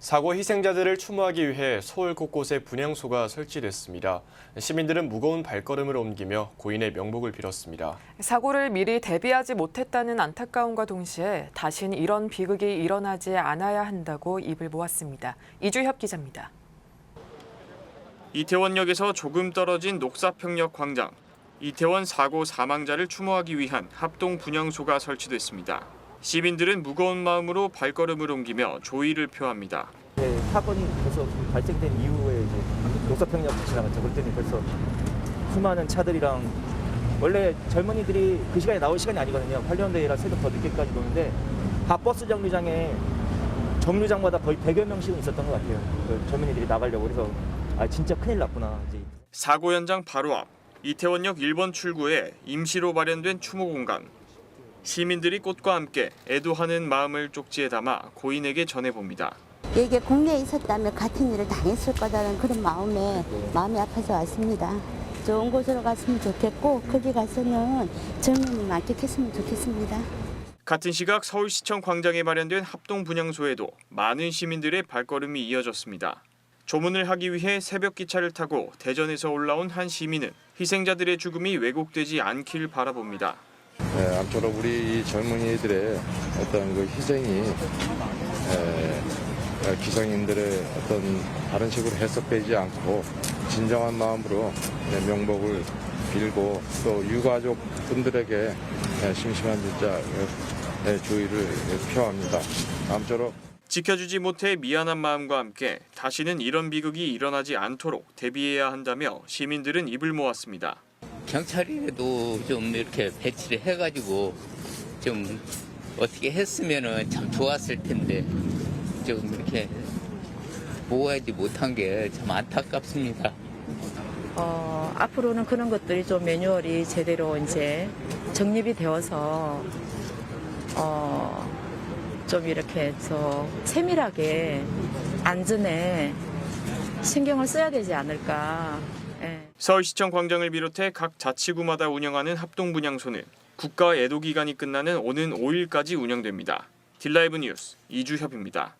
사고 희생자들을 추모하기 위해 서울 곳곳에 분향소가 설치됐습니다. 시민들은 무거운 발걸음을 옮기며 고인의 명복을 빌었습니다. 사고를 미리 대비하지 못했다는 안타까움과 동시에 다신 이런 비극이 일어나지 않아야 한다고 입을 모았습니다. 이주협 기자입니다. 이태원역에서 조금 떨어진 녹사평역 광장. 이태원 사고 사망자를 추모하기 위한 합동 분향소가 설치됐습니다. 시민들은 무거운 마음으로 발걸음을 옮기며 조의를 표합니다. 네, 사건이 벌써 발생된 이후에 이제 녹사평역 지나갔죠. 그랬더니 벌써 수많은 차들이랑 원래 젊은이들이 그 시간에 나올 시간이 아니거든요. 관련대회라 새벽 더 늦게까지 노는데 다 버스 정류장에 정류장마다 거의 100여 명씩은 있었던 것 같아요. 그 젊은이들이 나가려고 그래서 아 진짜 큰일 났구나. 이제 사고 현장 바로 앞 이태원역 1번 출구에 임시로 마련된 추모 공간. 시민들이 꽃과 함께 애도하는 마음을 쪽지에 담아 고인에게 전해봅니다. 이게 국내에 있었다면 같은 일을 당했을 거다라는 그런 마음에 마음이 아파서 왔습니다. 좋은 곳으로 갔으면 좋겠고 거기 가서는 젊음을 만끽했으면 좋겠습니다. 같은 시각 서울시청 광장에 마련된 합동 분향소에도 많은 시민들의 발걸음이 이어졌습니다. 조문을 하기 위해 새벽 기차를 타고 대전에서 올라온 한 시민은 희생자들의 죽음이 왜곡되지 않길 바라봅니다. 예, 앞으로 우리 이 젊은이들의 어떤 그 희생이 에, 에, 기성인들의 어떤 다른 식으로 해석되지 않고 진정한 마음으로 예, 명복을 빌고 또 유가족 분들에게 예, 심심한 진짜 예, 주의를 표합니다. 아무쪼록 지켜주지 못해 미안한 마음과 함께 다시는 이런 비극이 일어나지 않도록 대비해야 한다며 시민들은 입을 모았습니다. 경찰이라도 좀 이렇게 배치를 해가지고 좀 어떻게 했으면은 참 좋았을 텐데 좀 이렇게 모아야지 못한 게 참 안타깝습니다. 어, 앞으로는 그런 것들이 좀 매뉴얼이 제대로 이제 정립이 되어서 어, 좀 이렇게 저 세밀하게 안전에 신경을 써야 되지 않을까. 예. 서울시청 광장을 비롯해 각 자치구마다 운영하는 합동 분향소는 국가 애도 기간이 끝나는 오는 5일까지 운영됩니다. 딜라이브 뉴스 이주협입니다.